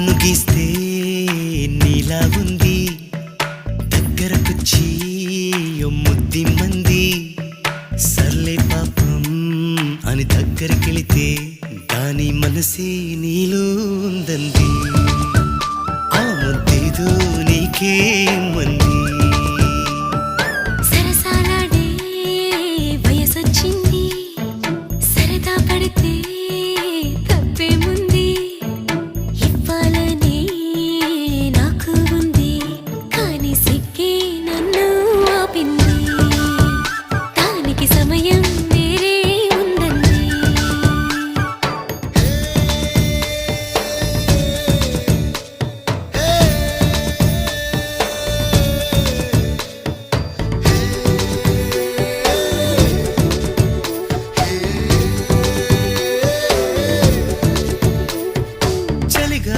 బొమ్మను గీస్తే నీలా ఉంది. దగ్గరకు ముద్ది మంది. సర్లే పాపం అని దగ్గరికెళితే దాని మనసే నీలో ఉందంది. ఆ ముద్దేదో నీకే మంది. సరసాలాడే వయసొచ్చింది. సరదా పడితే